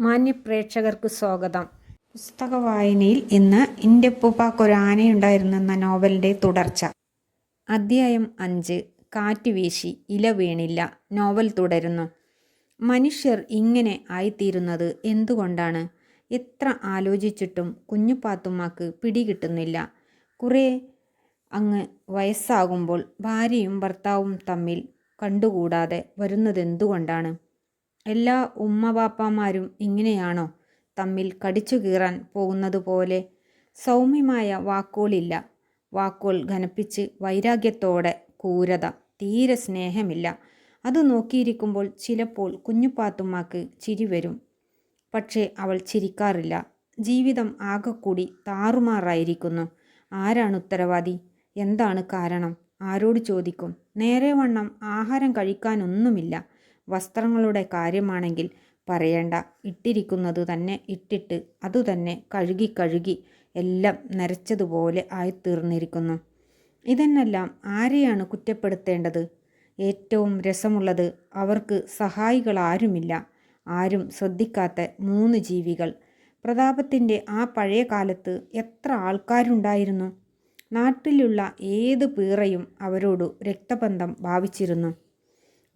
മാന്യ പ്രേക്ഷകർക്ക് സ്വാഗതം പുസ്തക വായനയിൽ ഇന്ന് ആനയുണ്ടായിരുന്നു എന്ന നോവലിന്റെ തുടർച്ച. അധ്യായം അഞ്ച് കാറ്റ് വീശി ഇല വീണില്ല നോവൽ തുടരുന്നു. മനുഷ്യർ ഇങ്ങനെ ആയിത്തീരുന്നത് എന്തുകൊണ്ടാണ്? എത്ര ആലോചിച്ചിട്ടും കുഞ്ഞുപാത്തുമ്മക്ക് പിടികിട്ടുന്നില്ല. കുറേ അങ്ങ് വയസ്സാകുമ്പോൾ ഭാര്യയും ഭർത്താവും തമ്മിൽ കണ്ടുകൂടാതെ വരുന്നതെന്തുകൊണ്ടാണ്? എല്ലാ ഉമ്മവാപ്പാമാരും ഇങ്ങനെയാണോ തമ്മിൽ കടിച്ചു കീറാൻ പോകുന്നതുപോലെ? സൗമ്യമായ വാക്കുകളില്ല. വാക്കുകൾ ഘനപ്പിച്ച് വൈരാഗ്യത്തോടെ ക്രൂരത തീരെ സ്നേഹമില്ല. അത് നോക്കിയിരിക്കുമ്പോൾ ചിലപ്പോൾ കുഞ്ഞുപാത്തുമ്മാക്ക് ചിരി വരും. പക്ഷേ അവൾ ചിരിക്കാറില്ല. ജീവിതം ആകെക്കൂടി താറുമാറായിരിക്കുന്നു. ആരാണ് ഉത്തരവാദി? എന്താണ് കാരണം? ആരോട് ചോദിക്കും. നേരെ വണ്ണം ആഹാരം കഴിക്കാനൊന്നുമില്ല. വസ്ത്രങ്ങളുടെ കാര്യമാണെങ്കിൽ പറയേണ്ട. ഇട്ടിരിക്കുന്നത് തന്നെ ഇട്ടിട്ട് അതുതന്നെ കഴുകി കഴുകി എല്ലാം നരച്ചതുപോലെ ആയിത്തീർന്നിരിക്കുന്നു. ഇതെന്നെല്ലാം ആരെയാണ് കുറ്റപ്പെടുത്തേണ്ടത്? ഏറ്റവും രസമുള്ളത് അവർക്ക് സഹായികൾ ആരുമില്ല ആരും ശ്രദ്ധിക്കാത്ത മൂന്ന് ജീവികൾ. പ്രതാപത്തിന്റെ ആ പഴയ കാലത്ത് എത്ര ആൾക്കാരുണ്ടായിരുന്നു? നാട്ടിലുള്ള ഏത് പീറയും അവരോട് രക്തബന്ധം ഭാവിച്ചിരുന്നു.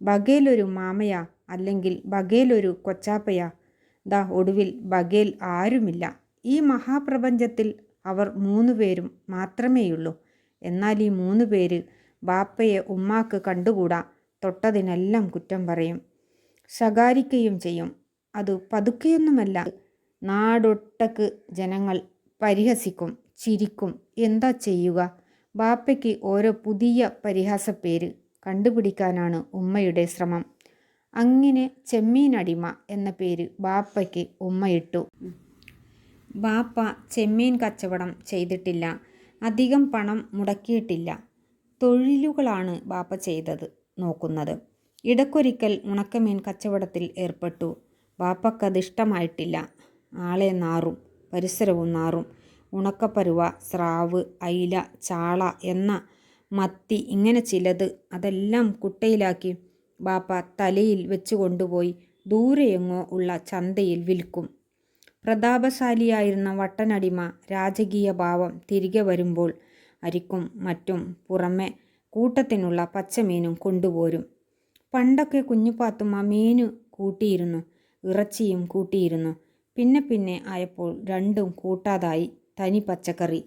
ബഗേലൊരു മാമയാ അല്ലെങ്കിൽ ബഗേലൊരു കൊച്ചാപ്പയാ. ദാ ഒടുവിൽ ബഗേൽ ആരുമില്ല. ഈ മഹാപ്രപഞ്ചത്തിൽ അവർ മൂന്ന് പേരും മാത്രമേയുള്ളൂ. എന്നാൽ ഈ മൂന്ന് പേര് ബാപ്പയെ ഉമ്മാക്ക് കണ്ടുകൂടാ. തൊട്ടതിനെല്ലാം കുറ്റം പറയും. ശകാരിക്കുകയും ചെയ്യും. അത് പതുക്കെയൊന്നുമല്ല. നാടൊട്ടക്ക് ജനങ്ങൾ പരിഹസിക്കും ചിരിക്കും. എന്താ ചെയ്യുക? ബാപ്പയ്ക്ക് ഓരോ പുതിയ പരിഹാസപ്പേര്. കണ്ടുപിടിക്കാനാണ് ഉമ്മയുടെ ശ്രമം. അങ്ങനെ ചെമ്മീനടിമ എന്ന പേര് ബാപ്പയ്ക്ക് ഉമ്മയിട്ടു ബാപ്പ ചെമ്മീൻ കച്ചവടം ചെയ്തിട്ടില്ല. അധികം പണം മുടക്കിയിട്ടില്ല. തൊഴിലുകളാണ് ബാപ്പ ചെയ്തത് നോക്കുന്നത്. ഇടക്കൊരിക്കൽ ഉണക്കമീൻ കച്ചവടത്തിൽ ഏർപ്പെട്ടു. ബാപ്പക്കത് ഇഷ്ടമായിട്ടില്ല. ആളെ നാറും പരിസരവും നാറും. ഉണക്കപ്പരുവ സ്രാവ് അയില ചാള എന്ന മത്തി ഇങ്ങനെ ചിലത് അതെല്ലാം കുട്ടയിലാക്കി ബാപ്പ തലയിൽ വെച്ച് കൊണ്ടുപോയി ദൂരെയെങ്ങോ ഉള്ള ചന്തയിൽ വിൽക്കും. പ്രതാപശാലിയായിരുന്ന വട്ടനടിമ രാജകീയ ഭാവം തിരികെ വരുമ്പോൾ അരിക്കും മറ്റും പുറമെ കൂട്ടത്തിനുള്ള പച്ചമീനും കൊണ്ടുപോരും. പണ്ടൊക്കെ കുഞ്ഞുപാത്തുമ്മ മീന് കൂട്ടിയിരുന്നു ഇറച്ചിയും കൂട്ടിയിരുന്നു. പിന്നെ പിന്നെ ആയപ്പോൾ രണ്ടും കൂട്ടാതായി തനി പച്ചക്കറി.